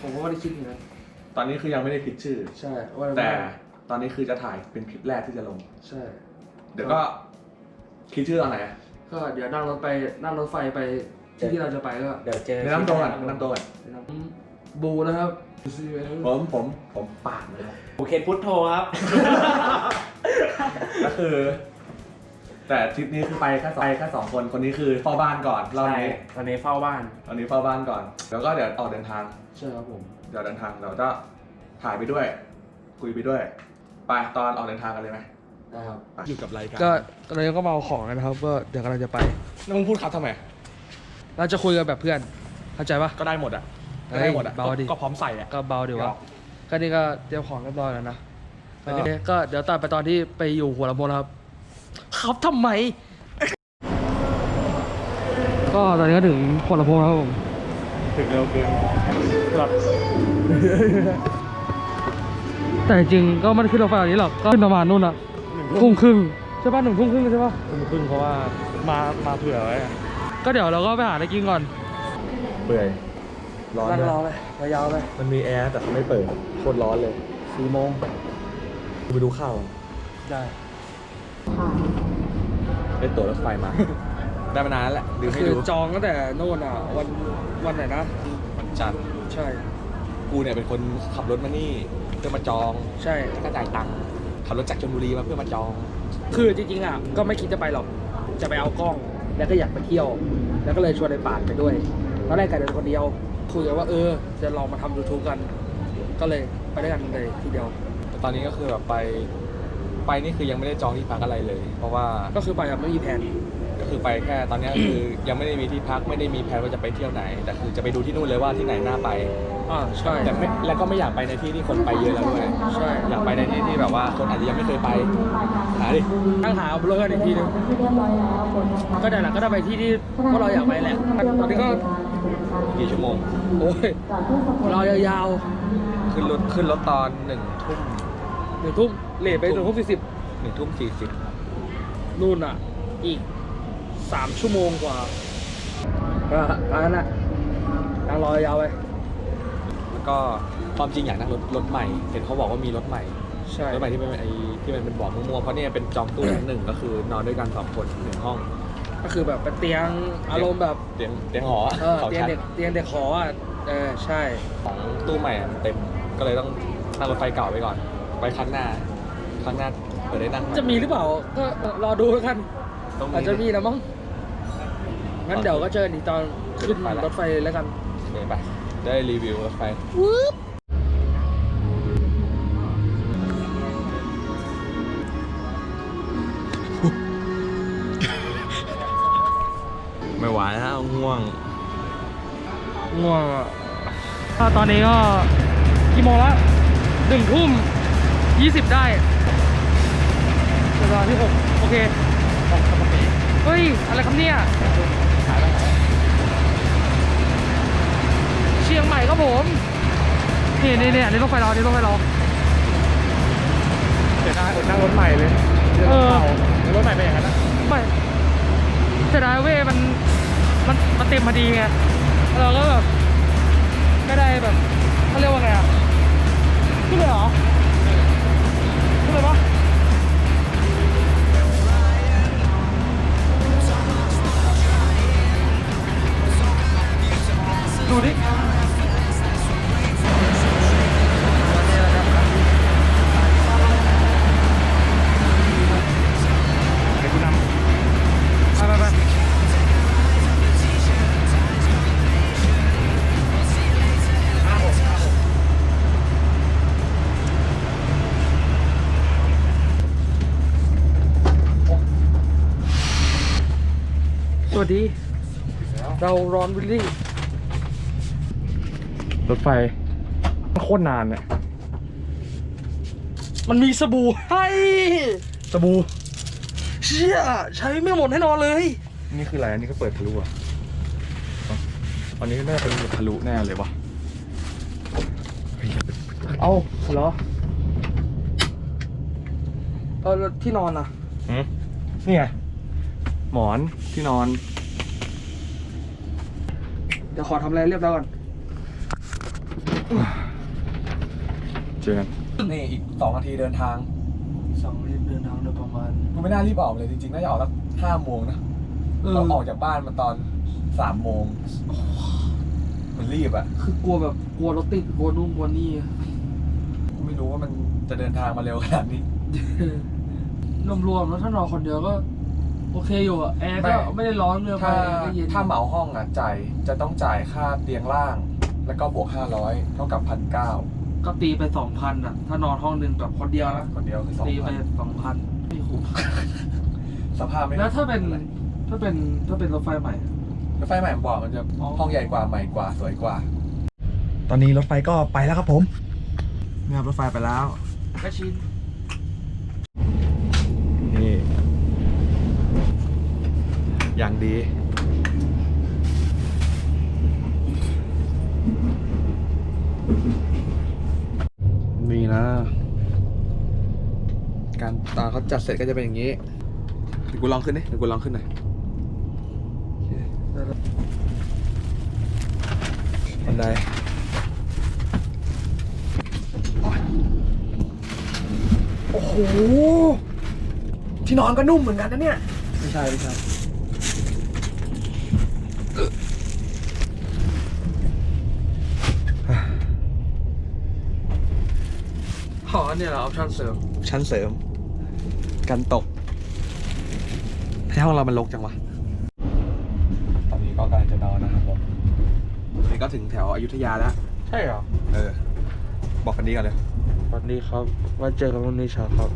ผมก็ไม่ได้คิดอย่างนั้นตอนนี้คือยังไม่ได้คิดชื่อ ใช่ว่าแต่ตอนนี้คือจะถ่ายเป็นคลิปแรกที่จะลง ใช่ เดี๋ยวก็คิดชื่อตอนไหนอะก็เดี๋ยวนั่งรถไปนั่งรถไฟไปที่ที่เราจะไปก็เดี๋ยวเจอแนะนำตัวก่อนแนะนำตัวก่อนบูนะครับผม ผม ผมปากเลยครับโอเคพุทโธครับ ก็คือ แต่ทริปนี้คือไปแค่สองไปแค่สองคนคนนี้คือเฝ้าบ้านก่อนรอบใช่นี้ตอนนี้เฝ้าบ้าน ตอนนี้เฝ้าบ้านก่อนแล้วก็เดี๋ยวออกเดินทาง ใช่ครับผม เดี๋ยวเดินทางเราจะถ่ายไปด้วย คุยไปด้วย ไปตอนออกเดินทางกันเลยไหมนะครับไปอยู่กับรายการก็ตอนนี้ก็มาเอาของกันนะครับ ก็เดี๋ยวกำลังจะไปแล้วมึงพูดครับทำไม เราจะคุยกันแบบเพื่อน เข้าใจปะ ก็ได้หมดอะเฮ้ก็ยได้หมดอะเบาดิก็พร้อมใส่อะ ก็เบาดีหยวะอกก็นี่ก็เตรียมของเรียบร้อยแล้วนะก็ก็ก็เดี๋ยวตัดไปตอนที่ไปอยู่หัวลำโพงแล้วครับ ครับทำไม ก็ตอนนี้ก็ถึงหัวลำโพงแล้วครับผม ถึงเร็วเกินหลับแต่จริงๆก็ไม่ได้ขึ้นรถไฟแบบนี้หรอก ก็ขึ้นประมาณนู่นอะทุ่มครึ่งใช่ป่ะหนึ่งทุ่มครึ่งใช่ป่ะทุ่มครึ่งเพราะว่ามามาเผื่อไว้อะก็เดี๋ยวเราก็ไปหาอะไรกินก่อน เปื่อย ร้อนนั่งด้วยรอเลยยาวๆเลยมันมีแอร์แต่เขาไม่เปิด โคตรร้อนเลยสี่โมงกูไปดูข้าว ได้ ได้ตั๋วรถไฟมา ได้มานานแล้วแหละลืมให้คือดูจองตั้งแต่โน่นอะวันวันไหนนะ วันจันทร์ใช่ กูเนี่ยเป็นคนขับรถมานี่เพื่อมาจองใช่ แล้วก็จ่ายตังค์ขับรถจากชลบุรีมาเพื่อมาจอง คือจริงๆอะก็ไม่คิดจะไปหรอก จะไปเอากล้อง แล้วก็อยากไปเที่ยว แล้วก็เลยชวนไอ้ป่านไปด้วยตอนแรกกะเดินคนเดียว คุยกันว่าเออ จะลองมาทำ YouTube กัน ก็เลยไปด้วยกันเลยทีเดียว แต่ตอนนี้ก็คือแบบไป ไปนี่คือยังไม่ได้จองที่พักอะไรเลย เพราะว่าก็คือไปแบบไม่มีแผน ก็คือไปแค่ตอนเนี้ยคือยังไม่ได้มีที่พักไม่ได้มีแผนว่าจะไปเที่ยวไหน แต่คือจะไปดูที่นู่นเลยว่าที่ไหนน่าไป อ่าใช่ แต่ไม่แล้วก็ไม่อยากไปในที่ที่คนไปเยอะแล้วด้วยใช่ อยากไปในที่ที่แบบว่าคนอาจจะยังไม่เคยไปหาดิตั้งหาเบลอกันอีกทีนึงก็ได้แหละก็ได้ไปที่ที่พวกเราอยากไปแหละตอนนี้ก็กี่ชั่วโมง โอ้ยเรายาวขึ้นรถขึ้นรถตอนหนึ่งทุ่มๆ หนึ่งทุ่มเลทไปหนึ่งทุ่มสี่สิบหนึ่งทุ่มสี่สิบนู่นอะ อีกสามชั่วโมงกว่าก็อันนั้นแหละนั่งรอยาวไปแล้วก็ความจริงอยากนั่งรถรถใหม่ เห็นเขาบอกว่ามีรถใหม่ใช่รถใหม่ที่เป็นไอ้ที่มันเป็นเบอกมั่วๆเพราะเนี่ยเป็นจองตู้หนึ่งก็คือนอนด้วยกันสองคนหนึ่งห้อง ก็คือแบบเป็นเตียงอารมณ์แบบเตียงเตียงหอเออสองเตียงชั้นเด็กเตียงเด็กหออะเออใช่ของตู้ใหม่อะมันเต็มก็เลยต้องนั่งรถไฟเก่าไปก่อน ไว้ครั้งหน้า ครั้งหน้าเปิดได้นั่งใหจะมีหรือเปล่า ก็รอดูแล้วกัน ต้องอาจจะมีนะมั้ง งั้นเดี๋ยวก็เจอกันอีกตอนขึ้นรถไฟแล้วกันโอเคไป ได้รีวิวรถไฟไม่ไหวแล้วง่วง ง่วงอะถ้าตอนนี้ก็กี่โมงละหนึ่งทุ่ม ยี่สิบได้เวลาที่หกโอเคเฮ้ย อะไรครับเนี่ยเชียงใหม่ครับผมนี่นี่นี่อันนี้รถไฟเราอันนี้รถไฟเราเดี๋ยวนั่งนั่งรถใหม่เลยเออรถใหม่เป็นอย่างนั้นนะไม่เสียดายเว้ยมันมันมันเต็มพอดีไงเราก็แบบไม่ได้แบบเขาเรียกว่าไงอะขึ้นเลยเหรอ วัสดี เรารอนวิลลี่ รถไฟโคตรนานเนี่ย มันมีสบู่ให้สบู่เชี่ยใช้ไม่หมดแน่นอนเลย นี่คืออะไรอันนี้ก็เปิดทะลุอะอ๋ออันนี้น่าจะเป็นทะลุแน่เลยวะเฮ้ยเอาเหรอ เออแล้วที่นอนอะหืมนี่ไง หมอนที่นอน เดี๋ยวขอทำอะไรเรียบร้อยก่อนเจอกันนี่อีกสองนาทีเดินทางสองรีบเดินทางโดยประมาณกูไม่น่ารีบออกเลยจริงๆ น่าจะออกสักห้าโมงนะเออเราออกจากบ้านมาตอนสามโมงมันรีบอะคือกลัวแบบกลัวรถติดกลัวนู่นกลัวนี่กูไม่รู้ว่ามันจะเดินทางมาเร็วขนาดนี้ รวมๆแล้วถ้านอนคนเดียวก็ โอเคอยู่อะแอร์ไม่ก็ไม่ได้ร้อนเกินไปถ้าก็เย็นถ้าเหมาห้องอะจ่ายจะต้องจ่ายค่าเตียงล่าง แล้วก็บวกห้าร้อยเท่ากับพันเก้าก็ตีไปสองพันอะถ้านอนห้องหนึ่งแบบคนเดียวนะคนเดียวคือสองตีไปพันสองพันไม่คุ้มสภาพไม่แล้วถ้าเป็นอะไรถ้าเป็นถ้าเป็นรถไฟใหม่ รถไฟใหม่ผมบอกมันจะอ๋อ ห้องใหญ่กว่าใหม่กว่าสวยกว่า ตอนนี้รถไฟก็ไปแล้วครับผมนี่ครับรถไฟไปแล้ว ก็ชินนี่ อย่างดี นี่นะ การตอนเขาจัดเสร็จก็จะเป็นอย่างนี้เดี๋ยวกูลองขึ้นดิเดี๋ยวกูลองขึ้นหน่อยบันไดโอ้โห ที่นอนก็นุ่มเหมือนกันนะเนี่ย ไม่ใช่ ไม่ใช่ หอเนี่ยเหรอออปชั่นเสริมชั้นเสริม กันตกให้ห้องเรามันรกจังวะ ตอนนี้ก็กำลังจะนอนนะครับผมนี่ก็ถึงแถวอยุธยาแล้ว ใช่เหรอเออ บอกกันดีกันเลยวันนี้ครับไว่าเจอกันวันนี้เช้าครับ